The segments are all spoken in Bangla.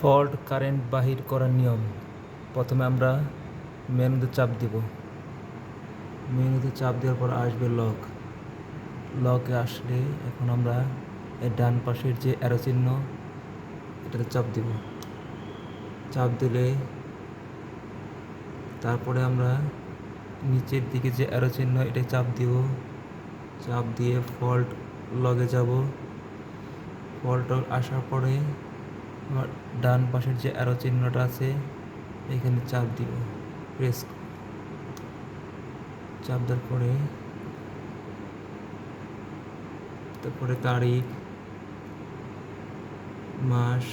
ফল্ট কারেন্ট বাহির করার নিয়ম। প্রথমে আমরা মেনুতে চাপ দিব। মেনুতে চাপ দেওয়ার পর আসবে লক লকে আসলে এখন আমরা এই ডান পাশের যে অ্যারো চিহ্ন, এটাতে চাপ দিব। চাপ দিলে তারপরে আমরা নিচের দিকে যে অ্যারো চিহ্ন এটা চাপ দিব। চাপ দিয়ে ফল্ট লগে যাব। ফল্ট আসার পরে আমার ডান পাশের যে অ্যারো চিহ্নটা আছে, এখানে চাপ দিব। প্রেস চাপ দেওয়ার পরে, তারপরে তারিখ, মাস,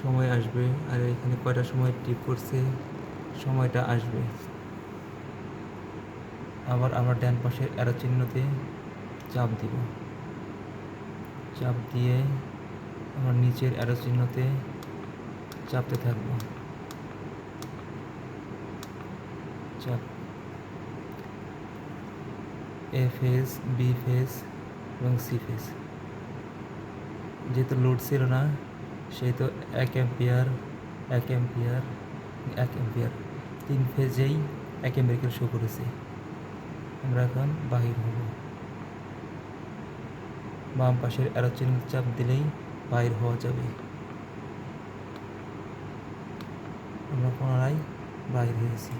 সময় আসবে। আর এখানে কয়টা সময় টিপ করছে, সময়টা আসবে। আবার আমরা ডান পাশের অ্যারো চিহ্নতে চাপ দিব। চাপ দিয়ে আমরা নিচের অ্যারো চিহ্নতে চাপতে থাকব। চাপ। এ ফেস বি ফেস এবং সি ফেস যেহেতু লোড ছিল না সেই তো এক অ্যাম্পিয়ার এক অ্যাম্পিয়ার এক অ্যাম্পিয়ার তিন ফেজেই এক অ্যাম্পিয়ার শো করেছে। আমরা এখন বাহির হব। বাম পাশের অ্যারো চিহ্ন চাপ দিলেই বাইর হওয়া যাবে। আমরা পুনরায় বাইর হয়েছি।